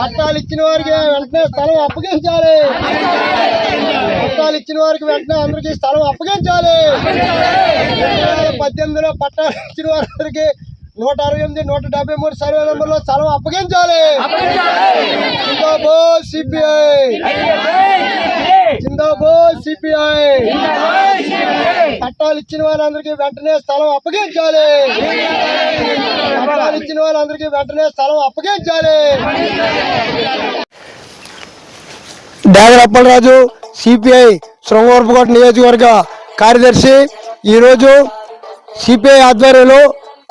పట్టాలు ఇచ్చిన వారికి వెంటనే స్థలం అప్పగించాలి. పట్టాలు ఇచ్చిన వారికి వెంటనే అందరికీ స్థలం అప్పగించాలి. పద్దెనిమిదిలో పట్టాలు ఇచ్చిన వారికి నూట అరవై ఎనిమిది నూట డెబ్బై మూడు సర్వే నెంబర్లో స్థలం అప్పగించాలి. జిందాబాద్ సిపిఐ. జిందాబాద్ సిపిఐ. పట్టాలు ఇచ్చిన వారందరికీ వెంటనే స్థలం అప్పగించాలి. పట్టాలు ఇచ్చిన వాళ్ళందరికీ వెంటనే స్థలం అప్పగించాలి. దేవర అప్పలరాజు సిపిఐ శృంగవరపుకోట నియోజకవర్గ కార్యదర్శి. ఈరోజు సిపిఐ ఆధ్వర్యంలో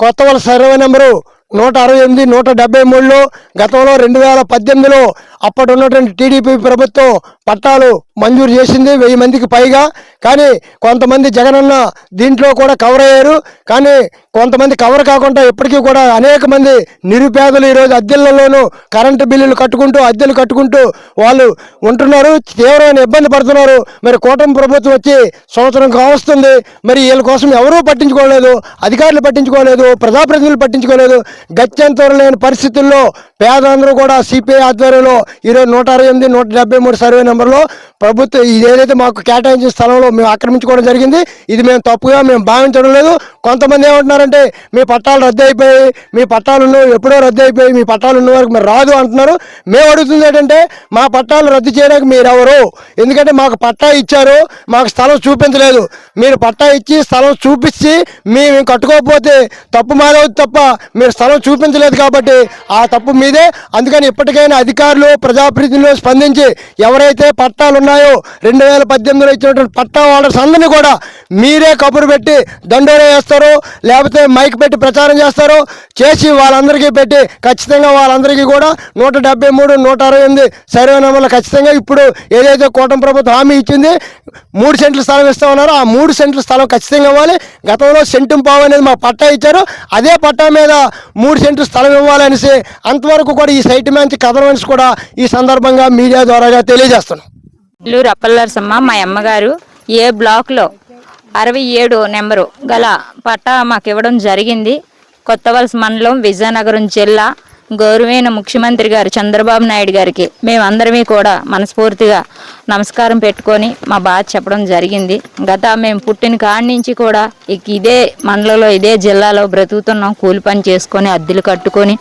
కొత్త వాళ్ళ సర్వే నెంబరు నూట అరవై ఎనిమిది నూట డెబ్బై మూడులో గతంలో రెండు వేల పద్దెనిమిదిలో అప్పటి ఉన్నటువంటి టీడీపీ ప్రభుత్వం పట్టాలు మంజూరు చేసింది వెయ్యి మందికి పైగా. కానీ కొంతమంది జగనన్న దీంట్లో కూడా కవర్ అయ్యారు. కానీ కొంతమంది కవర్ కాకుండా ఇప్పటికీ కూడా అనేక మంది నిరుపేదలు ఈరోజు అద్దెలలోనూ కరెంటు బిల్లులు కట్టుకుంటూ అద్దెలు కట్టుకుంటూ వాళ్ళు ఉంటున్నారు. తీవ్రమైన ఇబ్బంది పడుతున్నారు. మరి కూటమి ప్రభుత్వం వచ్చి సంవత్సరం కావస్తుంది. మరి వీళ్ళ కోసం ఎవరూ పట్టించుకోలేదు. అధికారులు పట్టించుకోలేదు. ప్రజాప్రతినిధులు పట్టించుకోలేదు. గత్యంతరం లేని పరిస్థితుల్లో పేదలందరూ కూడా సిపిఐ ఆధ్వర్యంలో ఈరోజు నూట అరవై ఎనిమిది నూట డెబ్బై మూడు సర్వే నెంబర్లో ప్రభుత్వం ఇది ఏదైతే మాకు కేటాయించిన స్థలంలో మేము ఆక్రమించుకోవడం జరిగింది ఇది మేము తప్పుగా మేము భావించడం లేదు. కొంతమంది ఏమంటున్నారంటే మీ పట్టాలు రద్దు అయిపోయి మీ పట్టాలు ఉన్నవి ఎప్పుడో రద్దు అయిపోయి మీ పట్టాలు ఉన్న వరకు మీరు రాదు అంటున్నారు. మేము అడుగుతుంది ఏంటంటే మా పట్టాలు రద్దు చేయడానికి మీరు ఎవరు ఎందుకంటే మాకు పట్టా ఇచ్చారు మాకు స్థలం చూపించలేదు. మీరు పట్టా ఇచ్చి స్థలం చూపించి మేము కట్టుకోకపోతే తప్పు మారవద్దు తప్ప మీరు స్థలం చూపించలేదు కాబట్టి ఆ తప్పు మీదే. అందుకని ఇప్పటికైనా అధికారులు ప్రజాప్రతినిధులు స్పందించి ఎవరైతే పట్టాలు ఉన్నాయో రెండు వేల పద్దెనిమిదిలో ఇచ్చినటువంటి పట్టా హోల్డర్స్ అందరినీ కూడా మీరే కబురు పెట్టి దండోరా వేస్తారు లేకపోతే మైక్ పెట్టి ప్రచారం చేస్తారు. చేసి వాళ్ళందరికీ పెట్టి ఖచ్చితంగా వాళ్ళందరికీ కూడా నూట డెబ్బై మూడు నూట అరవై ఎనిమిది సర్వే నెంబర్లు ఖచ్చితంగా ఇప్పుడు ఏదైతే కూటమి ప్రభుత్వం హామీ ఇచ్చింది మూడు సెంట్ల స్థలం ఇస్తా ఉన్నారో ఆ మూడు సెంట్ల స్థలం ఖచ్చితంగా ఇవ్వాలి. గతంలో సెంటు పావు అనేది మా పట్టా ఇచ్చారు. అదే పట్టా మీద మూడు సెంట్లు స్థలం ఇవ్వాలనేసి అంతవరకు కూడా ఈ సైట్ మ్యాన్స్ కథ కూడా ఈ సందర్భంగా మీడియా ద్వారా తెలియజేస్తున్నారు. ఇల్లు అప్పలరసమ్మ మా అమ్మగారు ఏ బ్లాక్లో అరవై ఏడు నెంబరు గల పట్టా మాకు ఇవ్వడం జరిగింది. కొత్త వలస మండలం విజయనగరం జిల్లా గౌరవైన ముఖ్యమంత్రి గారు చంద్రబాబు నాయుడు గారికి మేమందరమీ కూడా మనస్ఫూర్తిగా నమస్కారం పెట్టుకొని మా బాధ చెప్పడం జరిగింది. గత మేము పుట్టిన కాడి నుంచి కూడా ఇదే మండలంలో ఇదే జిల్లాలో బ్రతుకుతున్నాం. కూలి పని చేసుకొని అద్దెలు కట్టుకొని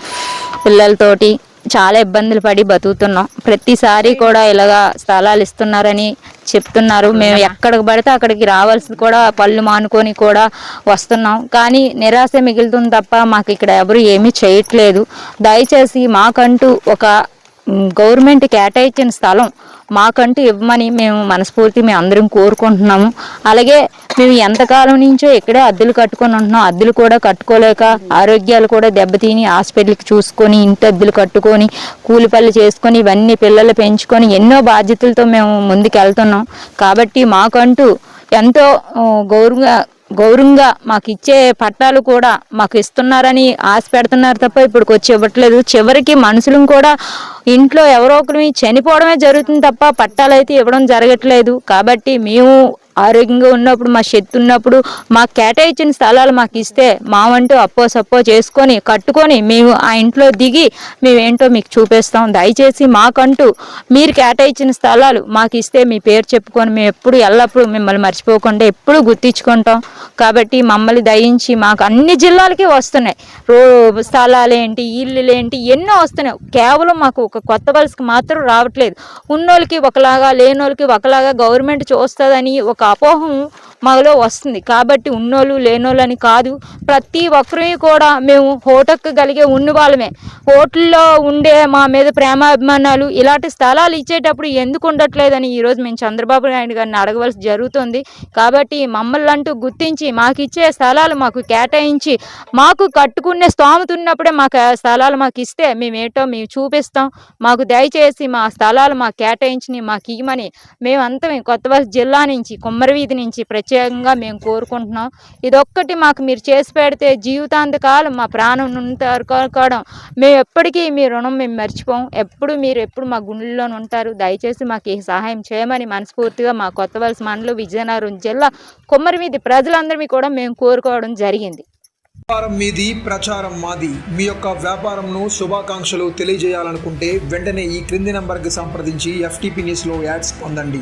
పిల్లలతోటి చాలా ఇబ్బందులు పడి బతుకుతున్నాం. ప్రతిసారి కూడా ఇలాగా స్థలాలు ఇస్తున్నారని చెప్తున్నారు. మేము ఎక్కడికి పడితే అక్కడికి రావాల్సింది కూడా పళ్ళు మానుకొని కూడా వస్తున్నాం. కానీ నిరాశ మిగులుతుంది తప్ప మాకు ఇక్కడ ఎవరు ఏమీ చేయట్లేదు. దయచేసి మాకంటూ ఒక గవర్నమెంట్ కేటాయించిన స్థలం మాకంటూ ఇవ్వమని మేము మనస్ఫూర్తి మేము అందరం కోరుకుంటున్నాము. అలాగే మేము ఎంతకాలం నుంచో ఇక్కడే అద్దెలు కట్టుకొని ఉంటున్నాం. అద్దెలు కూడా కట్టుకోలేక ఆరోగ్యాలు కూడా దెబ్బతిని హాస్పిటల్కి చూసుకొని ఇంటి అద్దెలు కట్టుకొని కూలి పనులు చేసుకొని ఇవన్నీ పిల్లలు పెంచుకొని ఎన్నో బాధ్యతలతో మేము ముందుకు వెళ్తున్నాం కాబట్టి మాకంటూ ఎంతో గౌరవ గౌరవంగా మాకు ఇచ్చే పట్టాలు కూడా మాకు ఇస్తున్నారని ఆశ పెడుతున్నారు తప్ప ఇప్పుడు వచ్చి ఇవ్వట్లేదు. చివరికి మనుషులను కూడా ఇంట్లో ఎవరో ఒకరి చనిపోవడమే జరుగుతుంది తప్ప పట్టాలు అయితే ఇవ్వడం జరగట్లేదు. కాబట్టి మేము ఆరోగ్యంగా ఉన్నప్పుడు మా శక్తి ఉన్నప్పుడు మాకు కేటాయించిన స్థలాలు మాకు ఇస్తే మావంటూ అప్పో సప్పో చేసుకొని కట్టుకొని మేము ఆ ఇంట్లో దిగి మేమేంటో మీకు చూపిస్తాం. దయచేసి మాకంటూ మీరు కేటాయించిన స్థలాలు మాకు ఇస్తే మీ పేరు చెప్పుకొని మేము ఎప్పుడు ఎల్లప్పుడూ మిమ్మల్ని మర్చిపోకుండా ఎప్పుడు గుర్తించుకుంటాం. కాబట్టి మమ్మల్ని దయించి మాకు అన్ని జిల్లాలకి వస్తున్నాయి. రో స్థలాలేంటి ఇల్లులేంటి ఎన్నో వస్తున్నాయి. కేవలం మాకు ఒక కొత్త వలసకి మాత్రం రావట్లేదు. ఉన్నోళ్ళకి ఒకలాగా లేనోళ్ళకి ఒకలాగా గవర్నమెంట్ చూస్తుందని ఒక అపోహం మాలో వస్తుంది. కాబట్టి ఉన్నోళ్ళు లేనోళ్ళు అని కాదు ప్రతి ఒక్కరి కూడా మేము హోటక్కగలిగే ఉన్న వాళ్ళమే. హోటల్లో ఉండే మా మీద ప్రేమాభిమానాలు ఇలాంటి స్థలాలు ఇచ్చేటప్పుడు ఎందుకు ఉండట్లేదని ఈరోజు మేము చంద్రబాబు నాయుడు గారిని అడగవలసి జరుగుతుంది. కాబట్టి మమ్మల్ని అంటూ గుర్తించి మాకు ఇచ్చే స్థలాలు మాకు కేటాయించి మాకు కట్టుకునే స్తోమత ఉన్నప్పుడే మాకు ఆ స్థలాలు మాకు ఇస్తే మేమేటో మేము చూపిస్తాం. మాకు దయచేసి మా స్థలాలు మాకు కేటాయించి మాకు ఇవ్వమని మేమంతా కొత్తవలస జిల్లా నుంచి కుమ్మరివీధి నుంచి ప్రతి ప్రత్యేకంగా మేము కోరుకుంటున్నాం. ఇదొక్కటి మాకు మీరు చేసి పెడితే జీవితాంతకాలం మా ప్రాణం ఉంటారు మేము ఎప్పటికీ మీ రుణం మేము మర్చిపోం. ఎప్పుడు మీరు ఎప్పుడు మా గుండెల్లోనే ఉంటారు. దయచేసి మాకు ఈ సహాయం చేయమని మనస్ఫూర్తిగా మా కొత్త వలస మండలం విజయనగరం జిల్లా కుమ్మరివీధి ప్రజలందరినీ కూడా మేము కోరుకోవడం జరిగింది. వ్యాపారం మీది ప్రచారం మాది. మీ యొక్క వ్యాపారంను శుభాకాంక్షలు తెలియజేయాలనుకుంటే వెంటనే ఈ క్రింది నంబర్కి సంప్రదించి ఎఫ్టీపీ న్యూస్లో యాడ్స్ పొందండి.